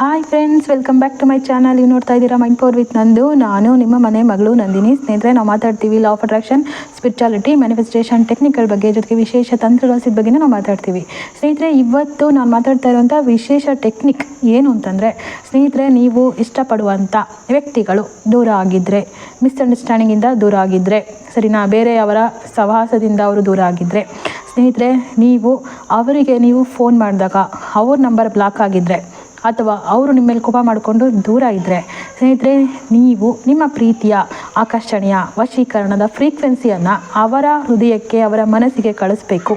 Hi friends welcome back to my channel ನೀವು ನೋಡ್ತಾ ಇದ್ದೀರಾ ಮೈಂಡ್ ಪವರ್ ವಿತ್ ನಂದು. ನಾನು ನಿಮ್ಮ ಮನೆ ಮಗಳು ನಂದಿನಿ. ಸ್ನೇಹಿತರೆ, ನಾವು ಮಾತಾಡ್ತೀವಿ law of attraction spirituality manifestation technical ಬಗ್ಗೆ, ಜೊತೆಗೆ ವಿಶೇಷ ತಂತ್ರಗಾಸಿದ ಬಗ್ಗೆ ನಾವು ಮಾತಾಡ್ತೀವಿ. ಸ್ನೇಹಿತರೆ, ಇವತ್ತು ನಾನು ಮಾತಾಡ್ತಾ ಇರುವಂಥ ವಿಶೇಷ ಟೆಕ್ನಿಕ್ ಏನು ಅಂತಂದರೆ, ಸ್ನೇಹಿತರೆ, ನೀವು ಇಷ್ಟಪಡುವಂಥ ವ್ಯಕ್ತಿಗಳು ದೂರ ಆಗಿದ್ದರೆ ಮಿಸ್ಅಂಡರ್ಸ್ಟ್ಯಾಂಡಿಂಗಿಂದ ದೂರ ಆಗಿದ್ದರೆ ಸರಿನಾ? ಬೇರೆಯವರ ಸಹವಾಸದಿಂದ ಅವರು ದೂರ ಆಗಿದ್ದರೆ ಸ್ನೇಹಿತರೆ, ನೀವು ಅವರಿಗೆ ನೀವು ಫೋನ್ ಮಾಡಿದಾಗ, ಅವ್ರ ನಂಬರ್ ಬ್ಲಾಕ್ ಆಗಿದ್ದರೆ ಅಥವಾ ಅವರು ನಿಮ್ಮ ಮೇಲೆ ಕೋಪ ಮಾಡಿಕೊಂಡು ದೂರ ಇದ್ದರೆ ಸ್ನೇಹಿತರೆ, ನೀವು ನಿಮ್ಮ ಪ್ರೀತಿಯ ಆಕರ್ಷಣೆಯ ವಶೀಕರಣದ ಫ್ರೀಕ್ವೆನ್ಸಿಯನ್ನು ಅವರ ಹೃದಯಕ್ಕೆ, ಅವರ ಮನಸ್ಸಿಗೆ ಕಳಿಸ್ಬೇಕು.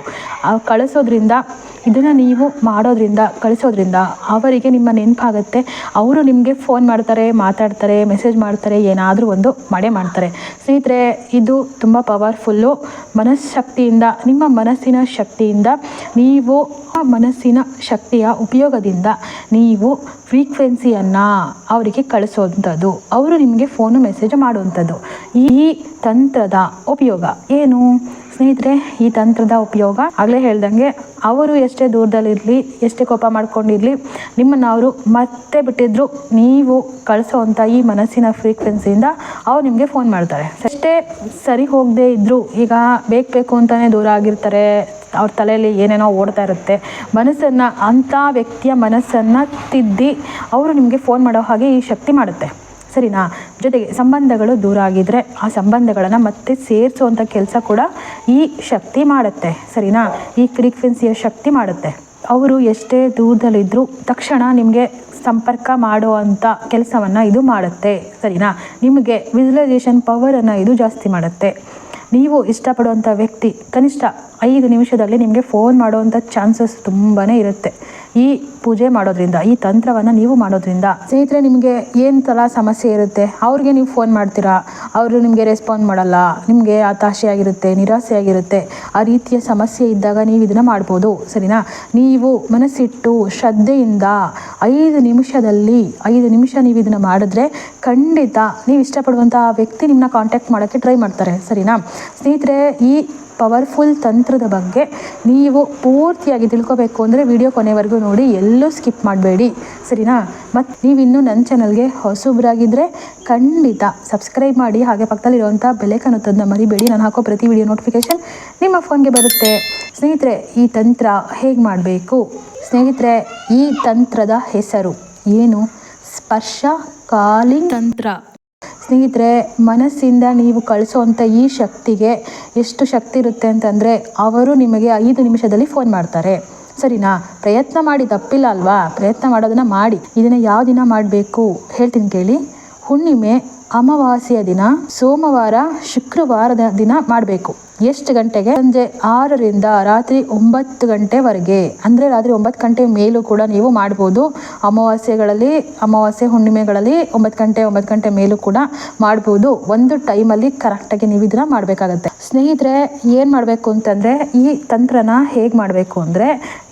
ಕಳಿಸೋದ್ರಿಂದ ಇದನ್ನು ನೀವು ಮಾಡೋದ್ರಿಂದ, ಕಳಿಸೋದ್ರಿಂದ ಅವರಿಗೆ ನಿಮ್ಮ ನೆನಪಾಗುತ್ತೆ. ಅವರು ನಿಮಗೆ ಫೋನ್ ಮಾಡ್ತಾರೆ, ಮಾತಾಡ್ತಾರೆ ಮೆಸೇಜ್ ಮಾಡ್ತಾರೆ, ಏನಾದರೂ ಒಂದು ಮಡೆ ಮಾಡ್ತಾರೆ. ಸ್ನೇಹಿತರೆ, ಇದು ತುಂಬ ಪವರ್ಫುಲ್ಲು ಮನಸ್ಶಕ್ತಿಯಿಂದ ನಿಮ್ಮ ಮನಸ್ಸಿನ ಶಕ್ತಿಯಿಂದ ನೀವು ಆ ಮನಸ್ಸಿನ ಶಕ್ತಿಯ ಉಪಯೋಗದಿಂದ ನೀವು ಫ್ರೀಕ್ವೆನ್ಸಿಯನ್ನು ಅವರಿಗೆ ಕಳಿಸೋವಂಥದ್ದು ಅವರು ನಿಮಗೆ ಫೋನು ಮೆಸೇಜ್ ಮಾಡುವಂಥದ್ದು. ಈ ತಂತ್ರದ ಉಪಯೋಗ ಏನು? ಸ್ನೇಹಿತರೆ, ಈ ತಂತ್ರದ ಉಪಯೋಗ. ಆಗಲೇ ಹೇಳ್ದಂಗೆ, ಅವರು ಎಷ್ಟೇ ದೂರದಲ್ಲಿರಲಿ, ಎಷ್ಟೇ ಕೋಪ ಮಾಡ್ಕೊಂಡಿರಲಿ, ನಿಮ್ಮನ್ನು ಅವರು ಮತ್ತೆ ಬಿಟ್ಟಿದ್ರು, ನೀವು ಕಳಿಸೋವಂಥ ಈ ಮನಸ್ಸಿನ ಫ್ರೀಕ್ವೆನ್ಸಿಯಿಂದ ಅವ್ರು ನಿಮಗೆ ಫೋನ್ ಮಾಡ್ತಾರೆ. ಅಷ್ಟೇ ಸರಿ ಹೋಗದೆ ಇದ್ದರು ಈಗ ಬೇಕು ಬೇಕು ಅಂತಲೇ ದೂರ ಆಗಿರ್ತಾರೆ, ಅವ್ರ ತಲೆಯಲ್ಲಿ ಏನೇನೋ ಓಡ್ತಾ ಇರುತ್ತೆ, ಮನಸ್ಸನ್ನು, ಅಂಥ ವ್ಯಕ್ತಿಯ ಮನಸ್ಸನ್ನು ತಿದ್ದಿ, ಅವರು ನಿಮಗೆ ಫೋನ್ ಮಾಡೋ ಹಾಗೆ ಈ ಶಕ್ತಿ ಮಾಡುತ್ತೆ. ಸರಿನಾ? ಜೊತೆಗೆ ಸಂಬಂಧಗಳು ದೂರ ಆಗಿದ್ದರೆ ಆ ಸಂಬಂಧಗಳನ್ನು ಮತ್ತೆ ಸೇರಿಸುವಂಥ ಕೆಲಸ ಕೂಡ ಈ ಶಕ್ತಿ ಮಾಡುತ್ತೆ, ಸರಿನಾ? ಈ ಫ್ರೀಕ್ವೆನ್ಸಿಯ ಶಕ್ತಿ ಮಾಡುತ್ತೆ. ಅವರು ಎಷ್ಟೇ ದೂರದಲ್ಲಿದ್ದರೂ ತಕ್ಷಣ ನಿಮಗೆ ಸಂಪರ್ಕ ಮಾಡುವಂಥ ಕೆಲಸವನ್ನು ಇದು ಮಾಡುತ್ತೆ, ಸರಿನಾ? ನಿಮಗೆ ವಿಜುವಲೈಸೇಷನ್ ಪವರನ್ನು ಇದು ಜಾಸ್ತಿ ಮಾಡುತ್ತೆ. ನೀವು ಇಷ್ಟಪಡುವಂಥ ವ್ಯಕ್ತಿ ಕನಿಷ್ಠ ಐದು ನಿಮಿಷದಲ್ಲಿ ನಿಮಗೆ ಫೋನ್ ಮಾಡುವಂಥ ಚಾನ್ಸಸ್ ತುಂಬಾ ಇರುತ್ತೆ. ಈ ಪೂಜೆ ಮಾಡೋದ್ರಿಂದ, ಈ ತಂತ್ರವನ್ನು ನೀವು ಮಾಡೋದ್ರಿಂದ ಸ್ನೇಹಿತರೆ, ನಿಮಗೆ ಏನು ಥರ ಸಮಸ್ಯೆ ಇರುತ್ತೆ? ಅವ್ರಿಗೆ ನೀವು ಫೋನ್ ಮಾಡ್ತೀರಾ? ಅವರು ನಿಮಗೆ ರೆಸ್ಪಾಂಡ್ ಮಾಡಲ್ಲ. ನಿಮಗೆ ಹತಾಶೆಯಾಗಿರುತ್ತೆ ಆಗಿರುತ್ತೆ ನಿರಾಸೆ ಆಗಿರುತ್ತೆ ಆ ರೀತಿಯ ಸಮಸ್ಯೆ ಇದ್ದಾಗ ನೀವು ಇದನ್ನು ಮಾಡ್ಬೋದು, ಸರಿನಾ? ನೀವು ಮನಸ್ಸಿಟ್ಟು ಶ್ರದ್ಧೆಯಿಂದ ಐದು ನಿಮಿಷದಲ್ಲಿ, ಐದು ನಿಮಿಷ ನೀವು ಇದನ್ನು ಮಾಡಿದ್ರೆ ಖಂಡಿತ ನೀವು ಇಷ್ಟಪಡುವಂಥ ವ್ಯಕ್ತಿ ನಿಮ್ಮನ್ನ ಕಾಂಟ್ಯಾಕ್ಟ್ ಮಾಡೋಕ್ಕೆ ಟ್ರೈ ಮಾಡ್ತಾರೆ, ಸರಿನಾ? ಸ್ನೇಹಿತರೆ, ಈ ಪವರ್ಫುಲ್ ತಂತ್ರದ ಬಗ್ಗೆ ನೀವು ಪೂರ್ತಿಯಾಗಿ ತಿಳ್ಕೊಬೇಕು ಅಂದರೆ ವಿಡಿಯೋ ಕೊನೆವರೆಗೂ ನೋಡಿ, ಎಲ್ಲೂ ಸ್ಕಿಪ್ ಮಾಡಬೇಡಿ. ಸರಿನಾ? ಮತ್ತು ನೀವು ಇನ್ನೂ ನನ್ನ ಚಾನಲ್ಗೆ ಹೊಸಬ್ರಾಗಿದ್ದರೆ ಖಂಡಿತ ಸಬ್ಸ್ಕ್ರೈಬ್ ಮಾಡಿ, ಹಾಗೆ ಪಕ್ಕದಲ್ಲಿರುವಂಥ ಬೆಲೆಕನ್ನು ತಂದು ಮರಿಬೇಡಿ. ನಾನು ಹಾಕೋ ಪ್ರತಿ ವಿಡಿಯೋ ನೋಟಿಫಿಕೇಷನ್ ನಿಮ್ಮ ಫೋನ್ಗೆ ಬರುತ್ತೆ. ಸ್ನೇಹಿತರೆ, ಈ ತಂತ್ರ ಹೇಗೆ ಮಾಡಬೇಕು? ಸ್ನೇಹಿತರೆ, ಈ ತಂತ್ರದ ಹೆಸರು ಏನು? ಸ್ಪರ್ಶ ಕಾಲಿಂಗ್ ತಂತ್ರ. ಸ್ನೇಹಿತರೆ, ಮನಸ್ಸಿಂದ ನೀವು ಕಳಿಸೋವಂಥ ಈ ಶಕ್ತಿಗೆ ಎಷ್ಟು ಶಕ್ತಿ ಇರುತ್ತೆ ಅಂತಂದರೆ, ಅವರು ನಿಮಗೆ ಐದು ನಿಮಿಷದಲ್ಲಿ ಫೋನ್ ಮಾಡ್ತಾರೆ. ಸರಿನಾ? ಪ್ರಯತ್ನ ಮಾಡಿ, ತಪ್ಪಿಲ್ಲ ಅಲ್ವಾ? ಪ್ರಯತ್ನ ಮಾಡೋದನ್ನು ಮಾಡಿ. ಇದನ್ನು ಯಾವ ದಿನ ಮಾಡಬೇಕು? ಹೇಳ್ತೀನಿ ಕೇಳಿ. ಹುಣ್ಣಿಮೆ, ಅಮಾವಾಸ್ಯೆಯ ದಿನ, ಸೋಮವಾರ, ಶುಕ್ರವಾರದ ದಿನ ಮಾಡಬೇಕು. ಎಷ್ಟು ಗಂಟೆಗೆ? ಸಂಜೆ ಆರರಿಂದ ರಾತ್ರಿ ಒಂಬತ್ತು ಗಂಟೆವರೆಗೆ. ಅಂದರೆ ರಾತ್ರಿ ಒಂಬತ್ತು ಗಂಟೆ ಮೇಲೂ ಕೂಡ ನೀವು ಮಾಡ್ಬೋದು. ಅಮಾವಾಸ್ಯೆಗಳಲ್ಲಿ, ಅಮಾವಾಸ್ಯೆ ಹುಣ್ಣಿಮೆಗಳಲ್ಲಿ ಒಂಬತ್ತು ಗಂಟೆ ಒಂಬತ್ತು ಗಂಟೆ ಮೇಲೂ ಕೂಡ ಮಾಡ್ಬೋದು. ಒಂದು ಟೈಮಲ್ಲಿ ಕರೆಕ್ಟಾಗಿ ನೀವು ಇದನ್ನ ಮಾಡಬೇಕಾಗತ್ತೆ. ಸ್ನೇಹಿತರೆ, ಏನು ಮಾಡಬೇಕು ಅಂತಂದರೆ, ಈ ತಂತ್ರನ ಹೇಗೆ ಮಾಡಬೇಕು ಅಂದರೆ,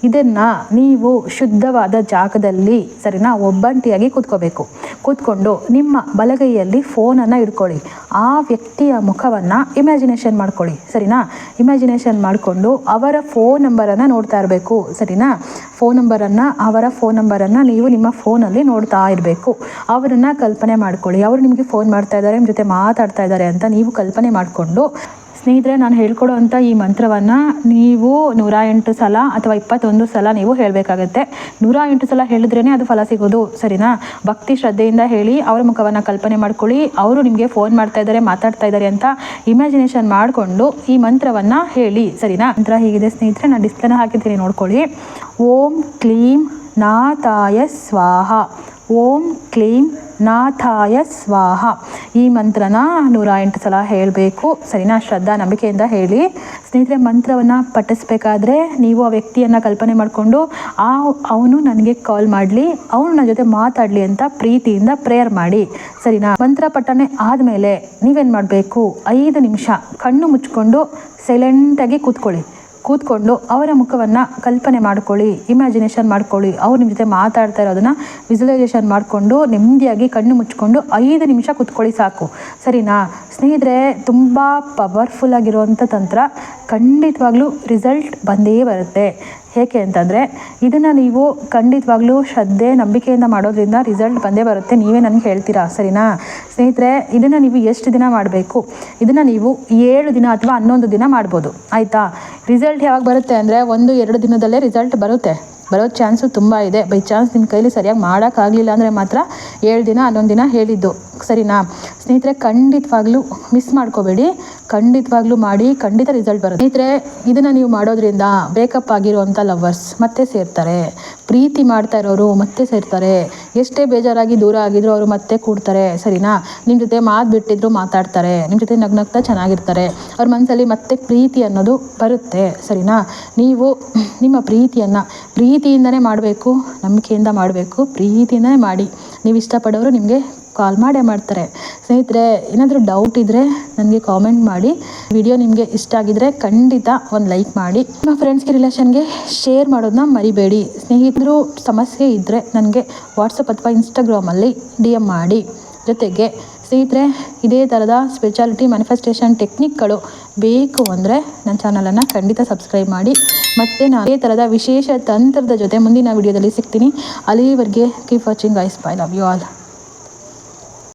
ಇದನ್ನು ನೀವು ಶುದ್ಧವಾದ ಜಾಗದಲ್ಲಿ ಸರಿನಾ, ಒಬ್ಬಂಟಿಯಾಗಿ ಕೂತ್ಕೋಬೇಕು. ಕೂತ್ಕೊಂಡು ನಿಮ್ಮ ಬಲಗೈಯಲ್ಲಿ ಫೋನನ್ನು ಇಟ್ಕೊಳ್ಳಿ ಆ ವ್ಯಕ್ತಿಯ ಮುಖವನ್ನು ಇಮ್ಯಾಜಿನೇಷನ್ ಮಾಡ್ಕೊಳ್ಳಿ. ಸರಿನಾ? ಇಮ್ಯಾಜಿನೇಷನ್ ಮಾಡಿಕೊಂಡು ಅವರ ಫೋನ್ ನಂಬರನ್ನು ನೋಡ್ತಾ ಇರಬೇಕು, ಸರಿನಾ? ಫೋನ್ ನಂಬರನ್ನು ಅವರ ಫೋನ್ ನಂಬರನ್ನು ನೀವು ನಿಮ್ಮ ಫೋನಲ್ಲಿ ನೋಡ್ತಾ ಇರಬೇಕು. ಅವರನ್ನು ಕಲ್ಪನೆ ಮಾಡ್ಕೊಳ್ಳಿ. ಅವರು ನಿಮಗೆ ಫೋನ್ ಮಾಡ್ತಾ ಇದ್ದಾರೆ ನಿಮ್ಮ ಜೊತೆ ಮಾತಾಡ್ತಾ ಇದ್ದಾರೆ ಅಂತ ನೀವು ಕಲ್ಪನೆ ಮಾಡಿಕೊಂಡು ಸ್ನೇಹಿತರೆ, ನಾನು ಹೇಳ್ಕೊಡೋ ಅಂಥ ಈ ಮಂತ್ರವನ್ನು ನೀವು ನೂರ ಎಂಟು ಸಲ ಅಥವಾ ಇಪ್ಪತ್ತೊಂದು ಸಲ ನೀವು ಹೇಳಬೇಕಾಗತ್ತೆ. ನೂರ ಎಂಟು ಸಲ ಹೇಳಿದ್ರೇ ಅದು ಫಲ ಸಿಗೋದು, ಸರಿನಾ? ಭಕ್ತಿ ಶ್ರದ್ಧೆಯಿಂದ ಹೇಳಿ ಅವರ ಮುಖವನ್ನು ಕಲ್ಪನೆ ಮಾಡ್ಕೊಳ್ಳಿ. ಅವರು ನಿಮಗೆ ಫೋನ್ ಮಾಡ್ತಾ ಇದ್ದಾರೆ ಮಾತಾಡ್ತಾ ಇದ್ದಾರೆ ಅಂತ ಇಮ್ಯಾಜಿನೇಷನ್ ಮಾಡಿಕೊಂಡು ಈ ಮಂತ್ರವನ್ನು ಹೇಳಿ, ಸರಿನಾ? ಮಂತ್ರ ಹೀಗಿದೆ ಸ್ನೇಹಿತರೆ, ನಾನು ಡಿಸ್ಪ್ಲೇನ ಹಾಕಿದ್ದೀನಿ ನೋಡ್ಕೊಳ್ಳಿ. ಓಂ ಕ್ಲೀಂ ನಾತಾಯ ಸ್ವಾಹ. ಓಂ ಕ್ಲೀಂ ನಾಥಾಯ ಸ್ವಾಹ. ಈ ಮಂತ್ರನ ನೂರ ಎಂಟು ಸಲ ಹೇಳಬೇಕು. ಸರಿನಾ? ಶ್ರದ್ಧಾ, ನಂಬಿಕೆಯಿಂದ ಹೇಳಿ. ಸ್ನೇಹಿತರೆ, ಮಂತ್ರವನ್ನು ಪಠಿಸ್ಬೇಕಾದ್ರೆ ನೀವು ಆ ವ್ಯಕ್ತಿಯನ್ನು ಕಲ್ಪನೆ ಮಾಡಿಕೊಂಡು, ಆ ಅವನು ನನಗೆ ಕಾಲ್ ಮಾಡಲಿ, ಅವನು ನನ್ನ ಜೊತೆ ಮಾತಾಡಲಿ ಅಂತ ಪ್ರೀತಿಯಿಂದ ಪ್ರೇಯರ್ ಮಾಡಿ. ಸರಿನಾ? ಮಂತ್ರ ಪಠನೆ ಆದಮೇಲೆ ನೀವೇನು ಮಾಡಬೇಕು? ಐದು ನಿಮಿಷ ಕಣ್ಣು ಮುಚ್ಕೊಂಡು ಸೈಲೆಂಟಾಗಿ ಕೂತ್ಕೊಳ್ಳಿ. ಕೂತ್ಕೊಂಡು ಅವರ ಮುಖವನ್ನು ಕಲ್ಪನೆ ಮಾಡ್ಕೊಳ್ಳಿ ಇಮ್ಯಾಜಿನೇಷನ್ ಮಾಡ್ಕೊಳ್ಳಿ. ಅವ್ರು ನಿಮ್ಮ ಜೊತೆ ಮಾತಾಡ್ತಾ ಇರೋದನ್ನು ವಿಜುವಲೈಸೇಷನ್ ಮಾಡಿಕೊಂಡು ನೆಮ್ಮದಿಯಾಗಿ ಕಣ್ಣು ಮುಚ್ಕೊಂಡು ಐದು ನಿಮಿಷ ಕೂತ್ಕೊಳ್ಳಿ ಸಾಕು. ಸರಿನಾ? ಸ್ನೇಹಿತರೆ, ತುಂಬ ಪವರ್ಫುಲ್ ಆಗಿರುವಂಥ ತಂತ್ರ ಖಂಡಿತವಾಗ್ಲೂ ರಿಸಲ್ಟ್ ಬಂದೇ ಬರುತ್ತೆ. ಏಕೆ ಅಂತಂದರೆ ಇದನ್ನು ನೀವು ಖಂಡಿತವಾಗ್ಲೂ ಶ್ರದ್ಧೆ, ನಂಬಿಕೆಯಿಂದ ಮಾಡೋದ್ರಿಂದ ರಿಸಲ್ಟ್ ಬಂದೇ ಬರುತ್ತೆ. ನೀವೇ ನನಗೆ ಹೇಳ್ತೀರಾ? ಸರಿನಾ? ಸ್ನೇಹಿತರೆ, ಇದನ್ನು ನೀವು ಎಷ್ಟು ದಿನ ಮಾಡಬೇಕು? ಇದನ್ನು ನೀವು ಏಳು ದಿನ ಅಥವಾ ಹನ್ನೊಂದು ದಿನ ಮಾಡ್ಬೋದು. ಆಯಿತಾ? ರಿಸಲ್ಟ್ ಯಾವಾಗ ಬರುತ್ತೆ ಅಂದರೆ ಒಂದು, ಎರಡು ದಿನದಲ್ಲೇ ರಿಸಲ್ಟ್ ಬರುತ್ತೆ. ಬರೋ ಚಾನ್ಸು ತುಂಬ ಇದೆ. ಬೈ ಚಾನ್ಸ್ ನಿಮ್ಮ ಕೈಲಿ ಸರಿಯಾಗಿ ಮಾಡೋಕ್ಕಾಗಲಿಲ್ಲ ಅಂದರೆ ಮಾತ್ರ ಏಳು ದಿನ, ಹನ್ನೊಂದು ದಿನ ಹೇಳಿದ್ದು. ಸರಿನಾ? ಸ್ನೇಹಿತರೆ, ಖಂಡಿತವಾಗ್ಲೂ ಮಿಸ್ ಮಾಡ್ಕೋಬೇಡಿ. ಖಂಡಿತವಾಗ್ಲೂ ಮಾಡಿ, ಖಂಡಿತ ರಿಸಲ್ಟ್ ಬರುತ್ತೆ. ಸ್ನೇಹಿತರೆ, ಇದನ್ನು ನೀವು ಮಾಡೋದ್ರಿಂದ ಬ್ರೇಕಪ್ ಆಗಿರುವಂಥ ಲವರ್ಸ್ ಮತ್ತೆ ಸೇರ್ತಾರೆ. ಪ್ರೀತಿ ಮಾಡ್ತಾ ಇರೋರು ಮತ್ತೆ ಸೇರ್ತಾರೆ. ಎಷ್ಟೇ ಬೇಜಾರಾಗಿ ದೂರ ಆಗಿದ್ರು ಅವರು ಮತ್ತೆ ಕೂಡ್ತಾರೆ, ಸರಿನಾ? ನಿಮ್ಮ ಜೊತೆ ಮಾತು ಬಿಟ್ಟಿದ್ರು ಮಾತಾಡ್ತಾರೆ ನಿಮ್ಮ ಜೊತೆ ನಗ್ನಗ್ತಾ ಚೆನ್ನಾಗಿರ್ತಾರೆ, ಅವ್ರ ಮನಸ್ಸಲ್ಲಿ ಮತ್ತೆ ಪ್ರೀತಿ ಅನ್ನೋದು ಬರುತ್ತೆ, ಸರಿನಾ? ನೀವು ನಿಮ್ಮ ಪ್ರೀತಿಯನ್ನು ಪ್ರೀತಿಯಿಂದನೇ ಮಾಡಬೇಕು, ನಂಬಿಕೆಯಿಂದ ಮಾಡಬೇಕು, ಪ್ರೀತಿಯಿಂದನೇ ಮಾಡಿ. ನೀವು ಇಷ್ಟಪಡೋರು ನಿಮಗೆ ಕಾಲ್ ಮಾಡೇ ಮಾಡ್ತಾರೆ. ಸ್ನೇಹಿತರೆ, ಏನಾದರೂ ಡೌಟ್ ಇದ್ದರೆ ನನಗೆ ಕಾಮೆಂಟ್ ಮಾಡಿ. ವಿಡಿಯೋ ನಿಮಗೆ ಇಷ್ಟ ಆಗಿದ್ರೆ ಖಂಡಿತ ಒಂದು ಲೈಕ್ ಮಾಡಿ. ನಿಮ್ಮ ಫ್ರೆಂಡ್ಸ್ಗೆ ರಿಲೇಷನ್ಗೆ ಶೇರ್ ಮಾಡೋದನ್ನ ಮರಿಬೇಡಿ. ಸ್ನೇಹಿತರು ಸಮಸ್ಯೆ ಇದ್ದರೆ ನನಗೆ ವಾಟ್ಸಪ್ ಅಥವಾ ಇನ್ಸ್ಟಾಗ್ರಾಮಲ್ಲಿ ಡಿ ಎಂ ಮಾಡಿ. ಜೊತೆಗೆ ಸ್ನೇಹಿತರೆ, ಇದೇ ಥರದ ಸ್ಪೆಷಾಲಿಟಿ ಮ್ಯಾನಿಫೆಸ್ಟೇಷನ್ ಟೆಕ್ನಿಕ್ಗಳು ಬೇಕು ಅಂದರೆ ನನ್ನ ಚಾನಲನ್ನು ಖಂಡಿತ ಸಬ್ಸ್ಕ್ರೈಬ್ ಮಾಡಿ. ಮತ್ತು ನಾನು ಇದೇ ಥರದ ವಿಶೇಷ ತಂತ್ರದ ಜೊತೆ ಮುಂದಿನ ವಿಡಿಯೋದಲ್ಲಿ ಸಿಗ್ತೀನಿ. ಅಲ್ಲಿವರೆಗೆ keep watching guys bye love you all